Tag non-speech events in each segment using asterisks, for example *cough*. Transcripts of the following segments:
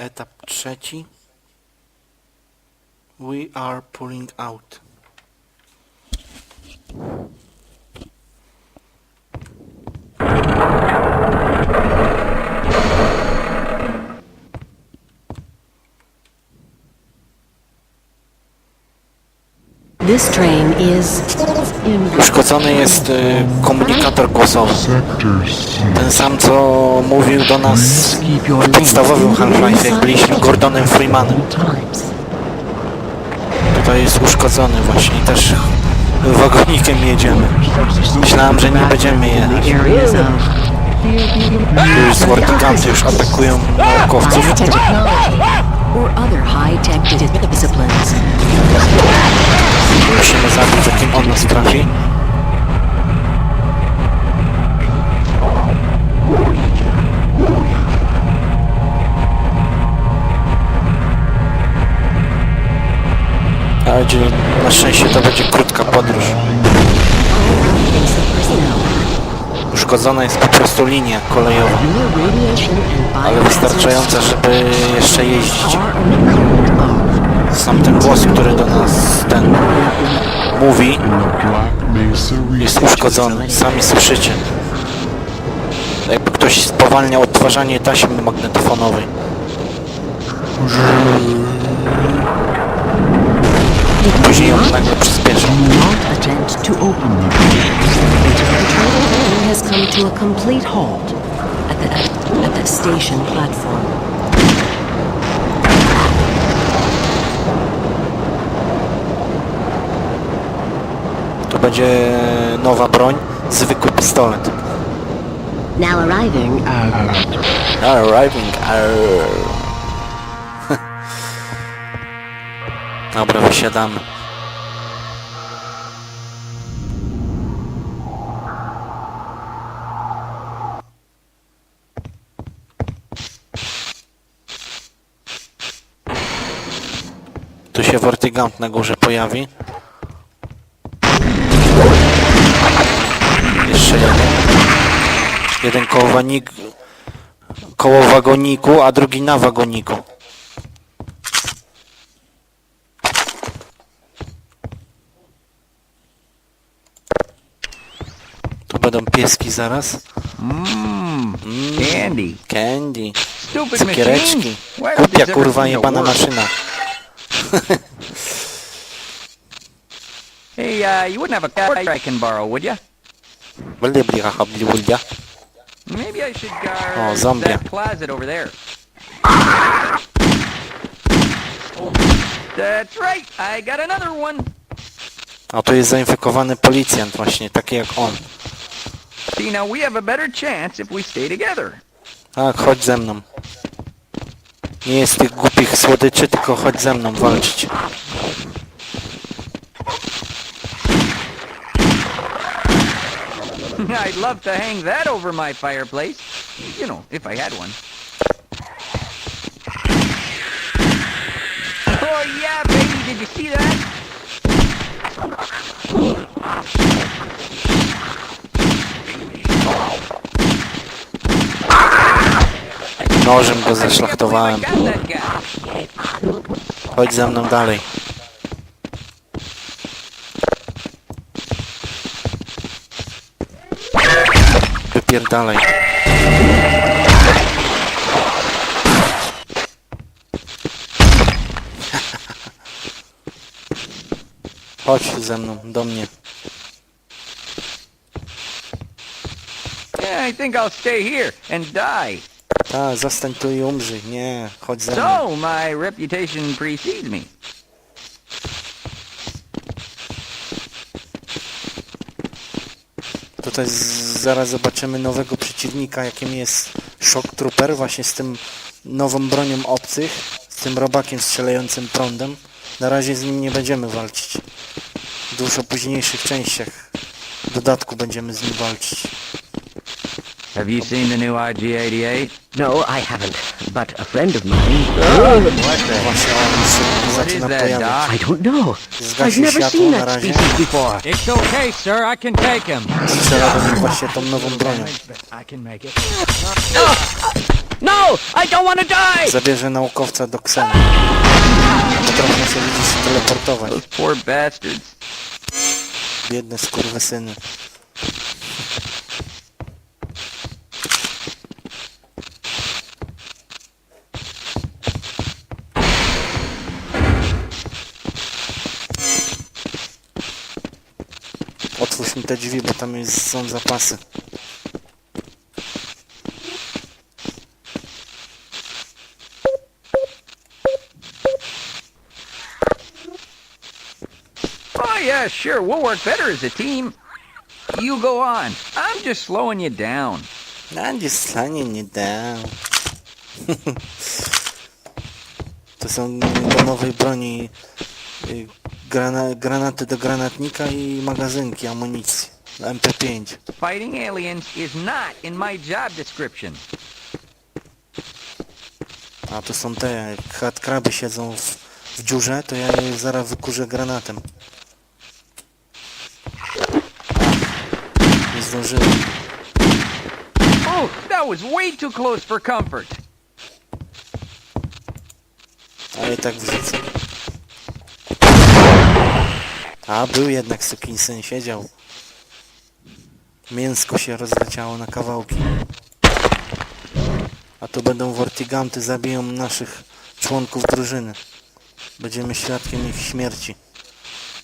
Etap trzeci. We are pulling out. This train is in Uszkodzony jest y, komunikator głosowy. Ten sam co mówił do nas w podstawowym Half-Life, jak byliśmy Gordonem Freemanem. Tutaj jest uszkodzony właśnie też wagonikiem jedziemy. Myślałem, że nie będziemy jechać. Tu już z Wartiganty już atakują naukowców. Or other high-tech di- disciplines. Musimy zabić, zanim on nas trafi. Na szczęście to będzie krótka podróż. Uszkodzona jest po prostu linia kolejowa, ale wystarczająca, żeby jeszcze jeździć. Sam ten głos, który do nas ten mówi, jest uszkodzony. Sami słyszycie. Jakby ktoś spowalniał odtwarzanie taśmy magnetofonowej. Później ją nagle przyspiesza. Has come to a complete halt at the, at the station platform. To będzie nowa broń, zwykły pistolet. Now arriving Arriving. arr. *laughs* Dobra, wysiadamy. Tu się Vortigaunt na górze pojawi. Jeszcze jeden. Jeden koło, wanik, koło wagoniku, a drugi na wagoniku. Tu będą pieski zaraz. Candy. Candy. Stupid Cukiereczki. Why Głupia kurwa jebana maszyna. *laughs* Hey, uh, you wouldn't have a car I can borrow, would you? Będę blicha habli buldia. Maybe I should guard Oh, zombie. that closet over there. That's right. I got another one. A tu jest zainfekowany policjant właśnie, taki jak on. See, now we have a better chance if we stay together. Tak, chodź ze mną. Nie jest tych głupich słodyczy, tylko chodź ze mną walczyć. *laughs* I'd love to hang that over my fireplace. You know, if I had one. Oh yeah, baby, did you see that? Nożem go zaszlachtowałem. Chodź ze mną dalej. Wypierdalaj. Chodź ze mną, do mnie. Yeah, I think I'll stay here and die. Ta, zostań tu i umrzyj. Nie, chodź ze mną. So, my reputation precedes me. Tutaj z- zaraz zobaczymy nowego przeciwnika, jakim jest Shock Trooper, właśnie z tym nową bronią obcych, z tym robakiem strzelającym prądem. Na razie z nim nie będziemy walczyć. W dużo późniejszych częściach w dodatku będziemy z nim walczyć. Have you seen the new IG-88? No, I haven't. But a friend of mine. Właśnie on What is that, pojawiać. I don't know. I've never seen that razie. species before. It's okay, sir. I can take him. Strzela do nich właśnie tą nową bronią. I can make it. No! I don't want to die! Zabierze naukowca do Ksena. Potrafią się widzisz teleportować. Those poor bastards. Biedne skurwysyny. Otwórz mi te drzwi, bo tam jest, są zapasy. Oh, yeah, sure. We'll work better as a team. You go on. I'm just slowing you down. Nandzie stanie nie dam. *laughs* To są do nowej broni y, grana, granaty do granatnika i magazynki amunicji. MP5. Fighting aliens is not in my job description. A to są te, jak hatkraby siedzą w, w dziurze, to ja je zaraz wykurzę granatem. Nie zdążyłem. Oh, that was way too close for comfort. Ale i tak wrzucę. A, był jednak sukinsyn, siedział. Mięsko się rozleciało na kawałki. A to będą Vortiganty, zabiją naszych członków drużyny. Będziemy świadkiem ich śmierci.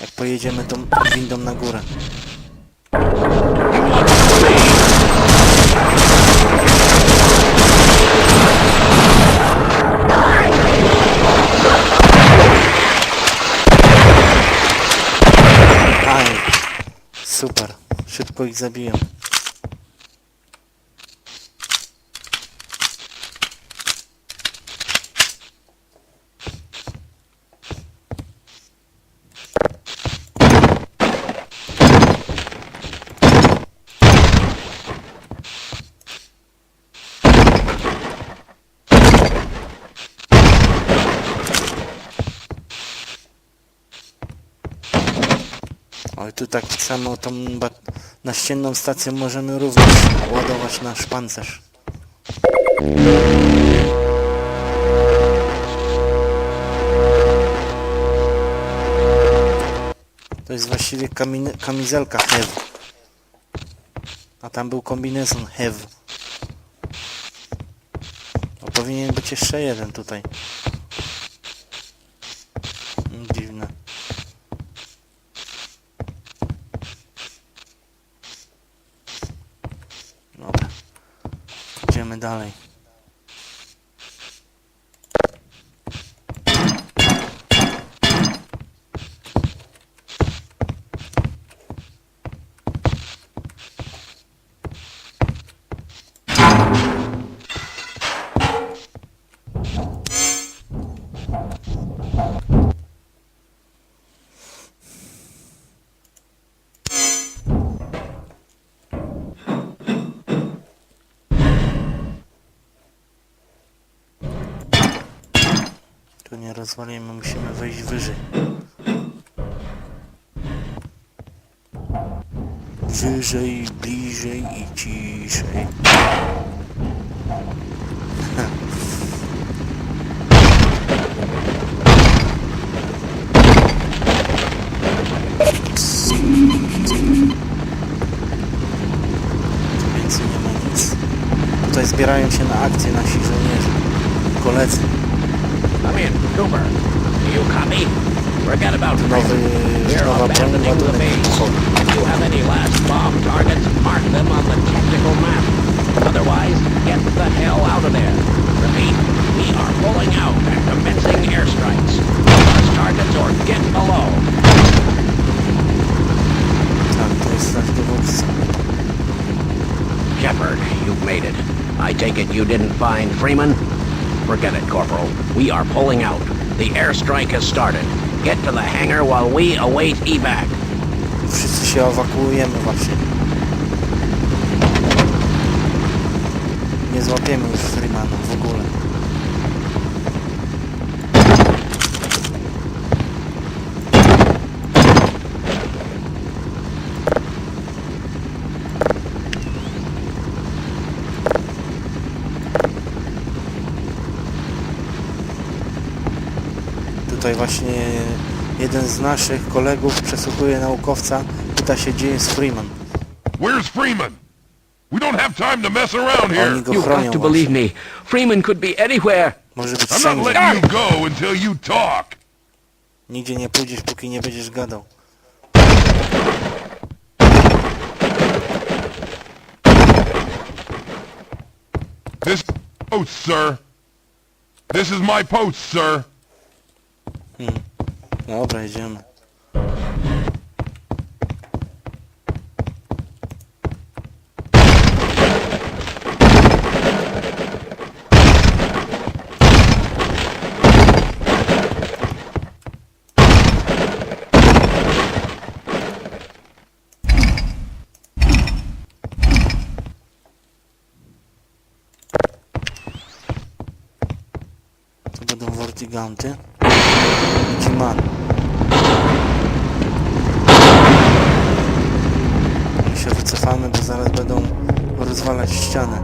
Jak pojedziemy tą windą na górę. Super. Szybko ich zabiłem. Oj, tu tak samo tą naścienną stację możemy również ładować nasz pancerz. To jest właściwie kamizelka HEV. A tam był kombinezon HEV. O, powinien być jeszcze jeden tutaj. Dalej. Tu nie rozwalimy, musimy wejść wyżej. Wyżej, bliżej i ciszej. Więcej nie ma nic. Tutaj zbierają się na akcję nasi żołnierze. Koledzy. Come in, Cooper. Do you copy? Forget about Nowy, We're nowa broń abandoning the ładunek base. pochodni. If you have any last bomb targets, mark them on the tactical map. Otherwise, get the hell out of there. Repeat, we are pulling out and commencing airstrikes. Last targets or get below. Tak, to jest nasz dowódca. Shepard, you've made it. I take it you didn't find Freeman? Forget it, Corporal. We are pulling out. The airstrike has started. Get to the hangar while we await evac. Wszyscy się ewakuujemy właśnie. Nie złapiemy już Freemana w ogóle. Właśnie jeden z naszych kolegów przesłuchuje naukowca, pyta się gdzie jest Freeman. Where's Freeman? We don't have time to mess around here. Oni go You've chronią got to właśnie. believe me. Freeman could be anywhere. Może być I'm not wszędzie. letting you go until you talk. Nigdzie nie pójdziesz, póki nie będziesz gadał. This post, sir. This is my post, sir. Dobra, jedziemy. To będą Vortiganty. Dziman. My się wycofamy, bo zaraz będą rozwalać ścianę.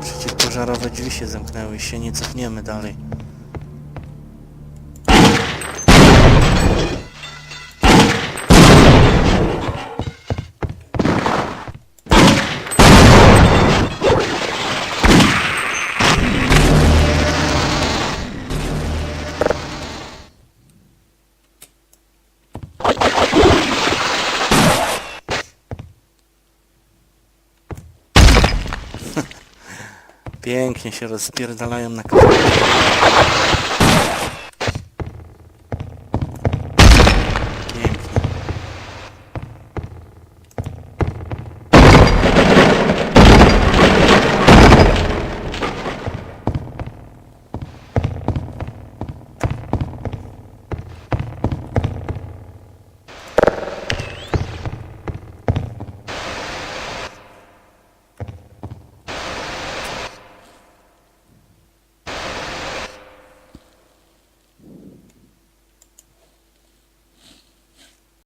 Przeciwpożarowe drzwi się zamknęły i się nie cofniemy dalej. Pięknie się rozpierdalają na kawałki.